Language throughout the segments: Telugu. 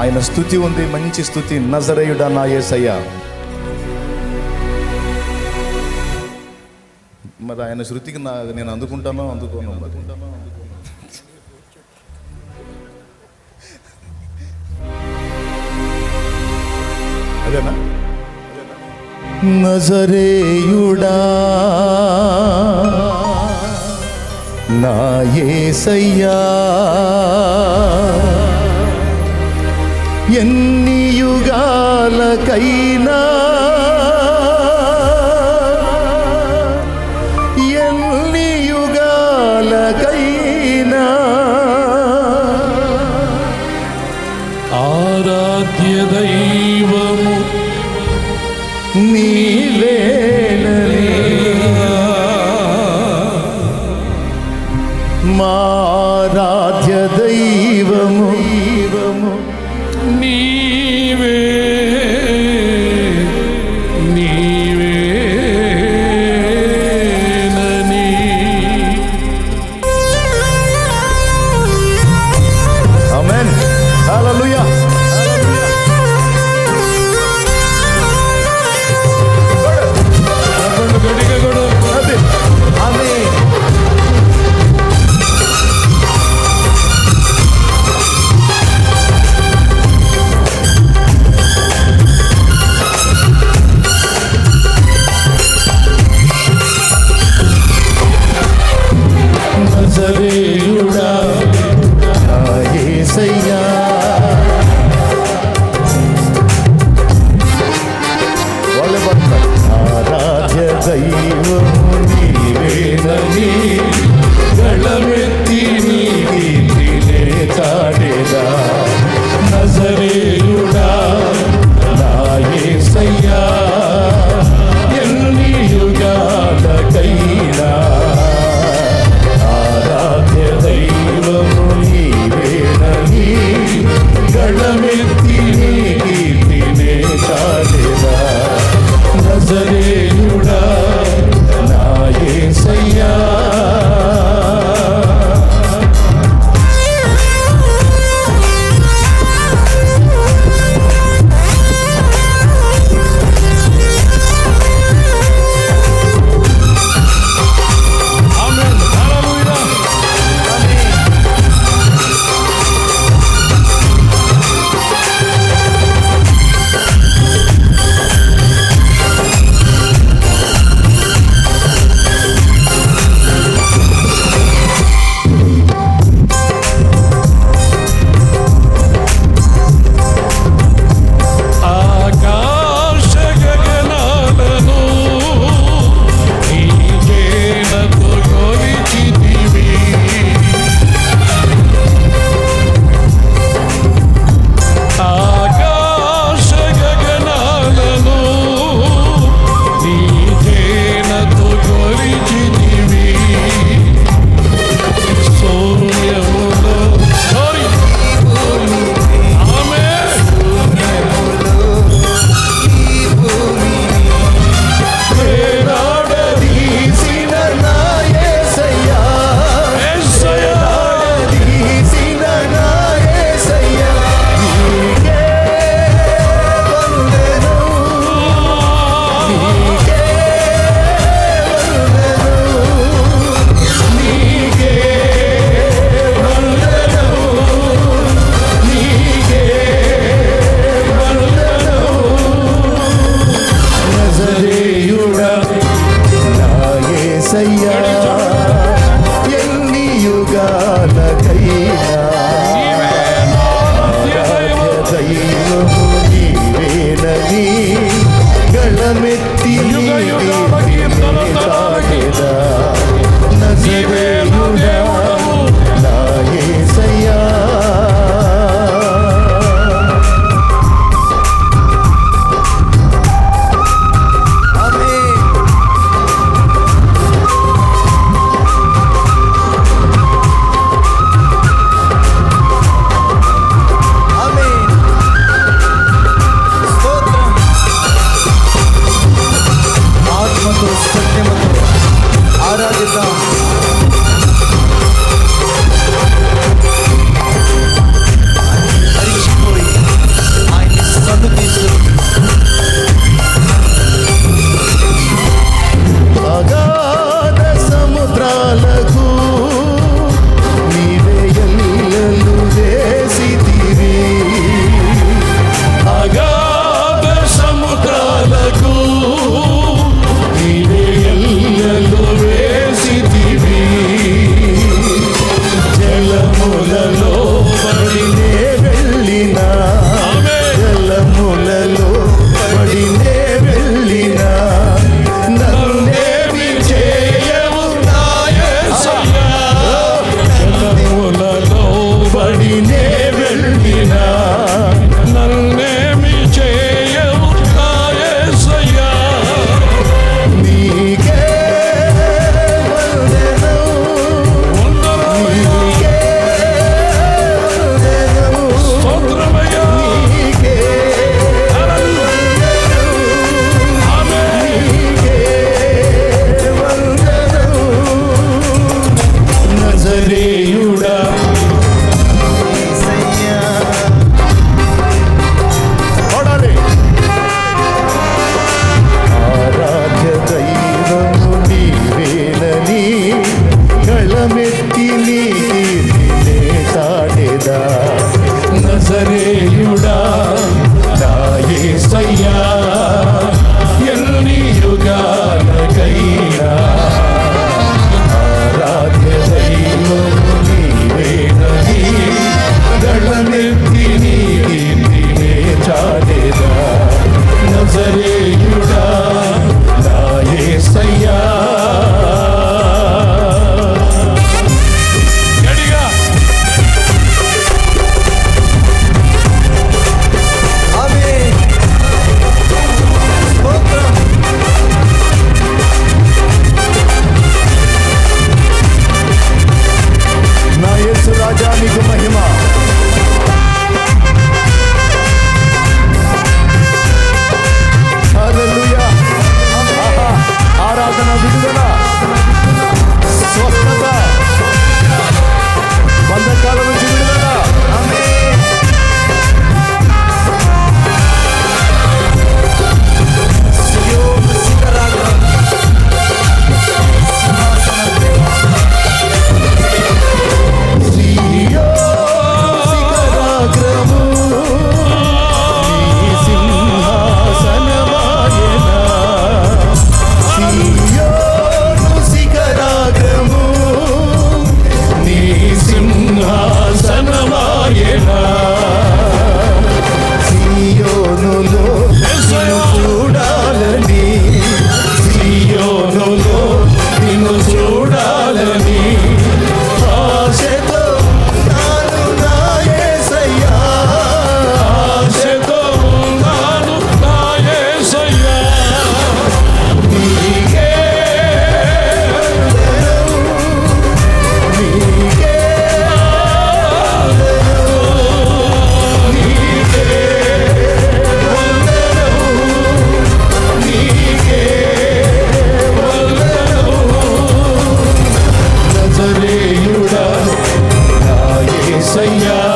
ఆయన స్థుతి ఉంది మంచి స్థుతి. నజరయుడ నా ఏసయ్య. మరి ఆయన శృతికి నా నేను అందుకుంటానో అందుకోను. అదేనా? నజరేయుడా నా ఏసయ్యా. ఎన్ని యుగాలకైనా ఎన్ని యుగాలకైనా. ఆరాధ్య దైవము నీ Yeah.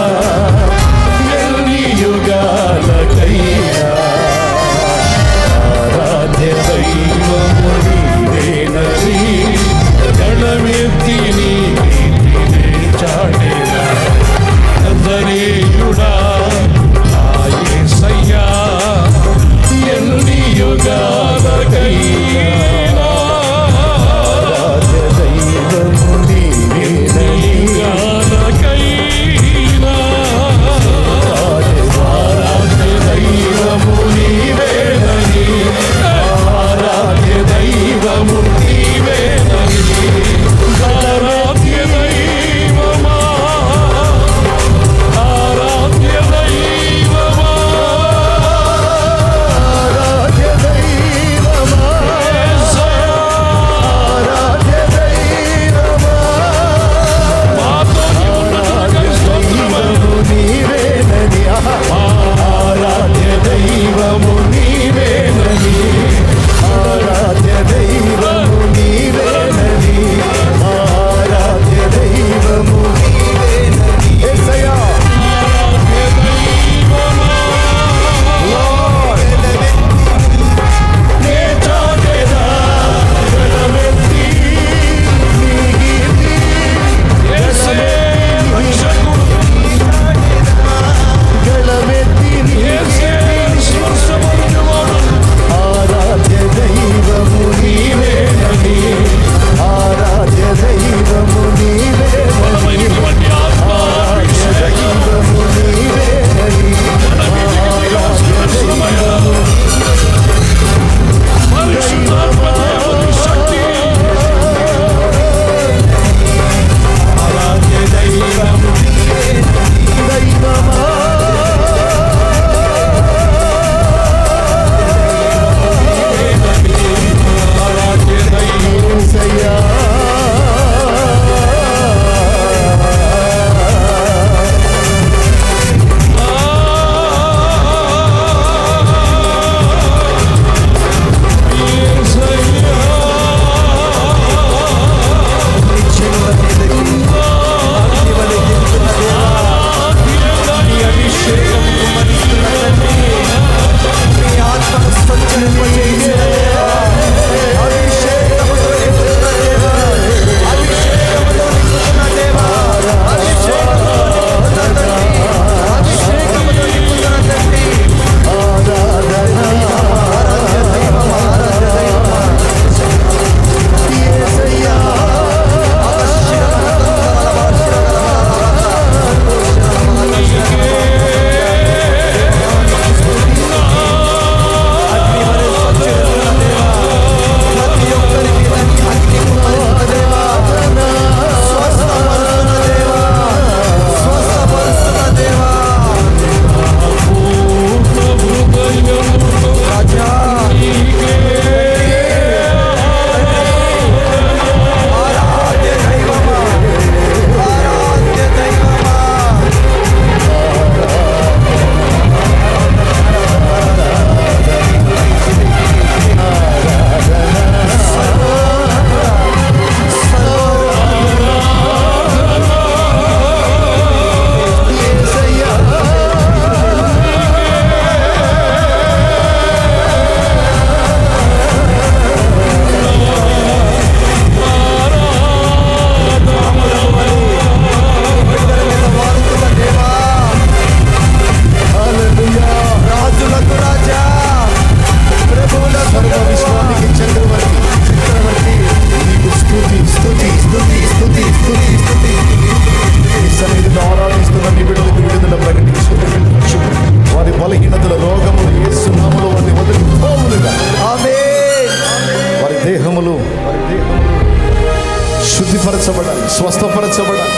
బలపరచబడాలి స్వస్థపరచబడాలి.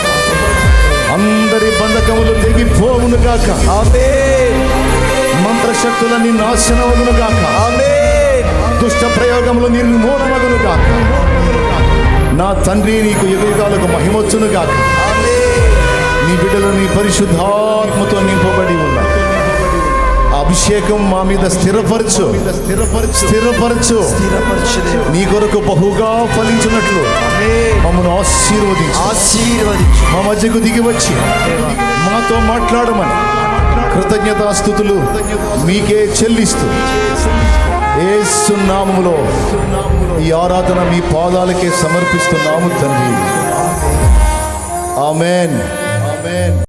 అందరి బంధకములు తెగిపోవును గాక. మంత్రశక్తులన్నీ నాశనమగును గాక. దుష్ట ప్రయోగములు నిర్మూలమగును గాక. నా తండ్రి నీకు యుగాలకు మహిమొచ్చును గాక. నీ బిడ్డలు నీ పరిశుద్ధాత్మతో నింపబడి ఉన్నారు. ఆ అభిషేకం మా మీద స్థిరపరచు. స్థిరపరచు. నీ కొరకు బహుగా ఫలించినట్లు మమ్మను ఆశీర్వదించు. ఆశీర్వదించు. మా మధ్యకు దిగి వచ్చి మాతో మాట్లాడమని కృతజ్ఞతాస్థుతులు మీకే చెల్లిస్తూ ఏసు నామములో ఈ ఆరాధన మీ పాదాలకే సమర్పిస్తున్నాము తండ్రి. ఆమెన్. ఆమెన్.